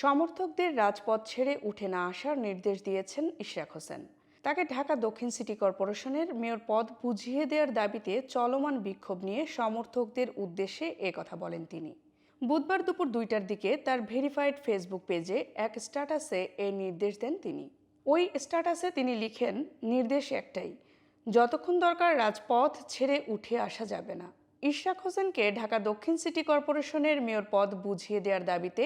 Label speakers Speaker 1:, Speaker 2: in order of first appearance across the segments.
Speaker 1: সমর্থকদের রাজপথ ছেড়ে উঠে না আসার নির্দেশ দিয়েছেন ইশরাক হোসেন। তাকে ঢাকা দক্ষিণ সিটি কর্পোরেশনের মেয়র পদ বুঝিয়ে দেওয়ার দাবিতে চলমান বিক্ষোভ নিয়ে সমর্থকদের উদ্দেশ্যে কথা বলেন তিনি। বুধবার দুপুর দুইটার দিকে তার ভেরিফাইড ফেসবুক পেজে এক স্ট্যাটাসে এই নির্দেশ দেন তিনি। ওই স্ট্যাটাসে তিনি লিখেন, নির্দেশ একটাই, যতক্ষণ দরকার রাজপথ ছেড়ে উঠে আসা যাবে না। ইশরাক হোসেনকে ঢাকা দক্ষিণ সিটি কর্পোরেশনের মেয়র পদ বুঝিয়ে দেওয়ার দাবিতে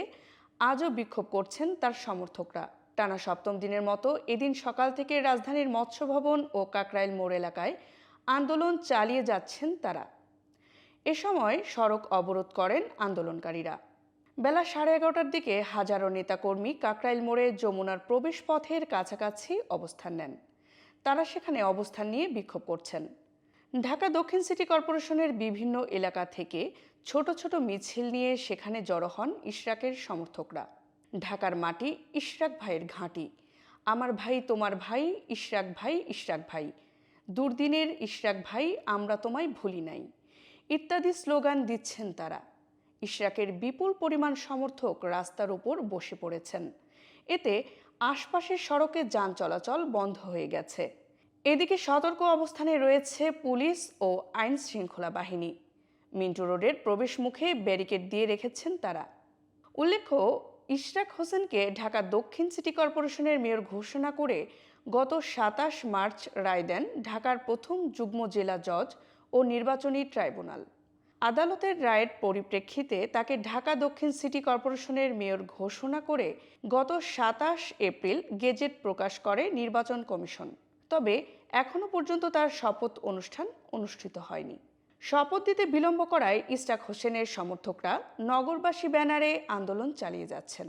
Speaker 1: আজও বিক্ষোভ করছেন তার সমর্থকরা। টানা সপ্তম দিনের মতো এদিন সকাল থেকে রাজধানীর মৎস্য ভবন ও কাকরাইল মোড় এলাকায় আন্দোলন চালিয়ে যাচ্ছেন তারা। এ সময় সড়ক অবরোধ করেন আন্দোলনকারীরা। বেলা সাড়ে এগারোটার দিকে হাজারো নেতাকর্মী কাকরাইল মোড়ে যমুনার প্রবেশ পথের কাছাকাছি অবস্থান নেন। তারা সেখানে অবস্থান নিয়ে বিক্ষোভ করছেন। ঢাকা দক্ষিণ সিটি কর্পোরেশনের বিভিন্ন এলাকা থেকে ছোট ছোট মিছিল নিয়ে সেখানে জড়ো হন ইশরাকের সমর্থকরা। ঢাকার মাটি ইশরাক ভাইয়ের ঘাঁটি। আমার ভাই, তোমার ভাই, ইশরাক ভাই ইশরাক ভাই। দুর্দিনের ইশরাক ভাই, আমরা তোমায় ভুলি নাই। ইত্যাদি স্লোগান দিচ্ছেন তারা। ইশরাকের বিপুল পরিমাণ সমর্থক রাস্তার উপর বসে পড়েছেন। এতে আশপাশের সড়কে যান চলাচল বন্ধ হয়ে গেছে। এদিকে সতর্ক অবস্থানে রয়েছে পুলিশ ও আইন শৃঙ্খলা বাহিনী। মিন্টু রোডের প্রবেশ মুখে ব্যারিকেড দিয়ে রেখেছেন তারা। উল্লেখ্য, ইশরাক হোসেনকে ঢাকা দক্ষিণ সিটি কর্পোরেশনের মেয়র ঘোষণা করে গত সাতাশ মার্চ রায় দেন ঢাকার প্রথম যুগ্ম জেলা জজ ও নির্বাচনী ট্রাইব্যুনাল। আদালতের রায়ের পরিপ্রেক্ষিতে তাকে ঢাকা দক্ষিণ সিটি কর্পোরেশনের মেয়র ঘোষণা করে গত সাতাশ এপ্রিল গেজেট প্রকাশ করে নির্বাচন কমিশন। তবে এখনও পর্যন্ত তার শপথ অনুষ্ঠান অনুষ্ঠিত হয়নি। শপথ দিতে বিলম্ব করায় ইস্টাক হোসেনের সমর্থকরা নগরবাসী ব্যানারে আন্দোলন চালিয়ে যাচ্ছেন।